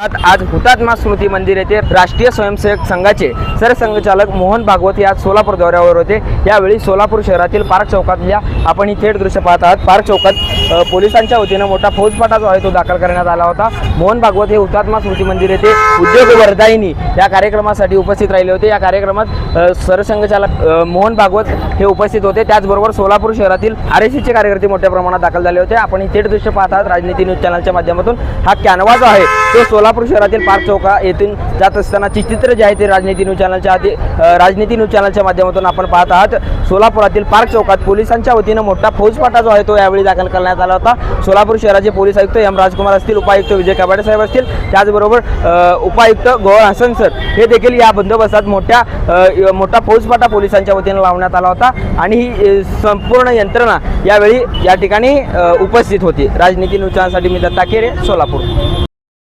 आज हुतात्मा स्मृती मंदिर येथे राष्ट्रीय स्वयंसेवक संघाचे सरसंघचालक मोहन भागवत हे आज सोलापूर दौऱ्यावर होते. यावेळी सोलापूर शहरातील पार्क चौकातल्या आपण ही थेट दृश्य पाहत आहात. पार्क चौकात पोलिसांच्या वतीनं मोठा फौजफाटा जो आहे तो दाखल करण्यात आला होता. मोहन भागवत हे हुतात्मा स्मृती मंदिर येथे उद्योग वर्धाईनी या कार्यक्रमासाठी उपस्थित राहिले होते. या कार्यक्रमात सरसंघचालक मोहन भागवत हे उपस्थित होते. त्याचबरोबर सोलापूर शहरातील आर एस सीचे कार्यकर्ते मोठ्या प्रमाणात दाखल झाले होते. आपण ही थेट दृश्य पाहत आहात. राजनीती न्यूज चॅनलच्या माध्यमातून हा कॅनवा जो आहे तो सोला सोलापूर शहरातील पार्क चौका येथून जात असतानाची चित्र जे आहे ते राजनीती न्यूज चॅनलच्या आधी राजनीती न्यूज चॅनलच्या माध्यमातून आपण पाहत आहात. सोलापुरातील पार्क चौकात पोलिसांच्या वतीनं मोठा फौजफाटा जो आहे तो यावेळी दाखल करण्यात आला होता. सोलापूर शहराचे पोलीस आयुक्त एम राजकुमार असतील उपायुक्त विजय कबाडे साहेब असतील त्याचबरोबर उपायुक्त गोवर हसन सर हे देखील या बंदोबस्तात मोठ्या मोठा फौजफाटा पोलिसांच्या वतीनं लावण्यात आला होता आणि ही संपूर्ण यंत्रणा यावेळी या ठिकाणी उपस्थित होती. राजनीती न्यूज चॅनलसाठी मी दत्ता केरे सोलापूर.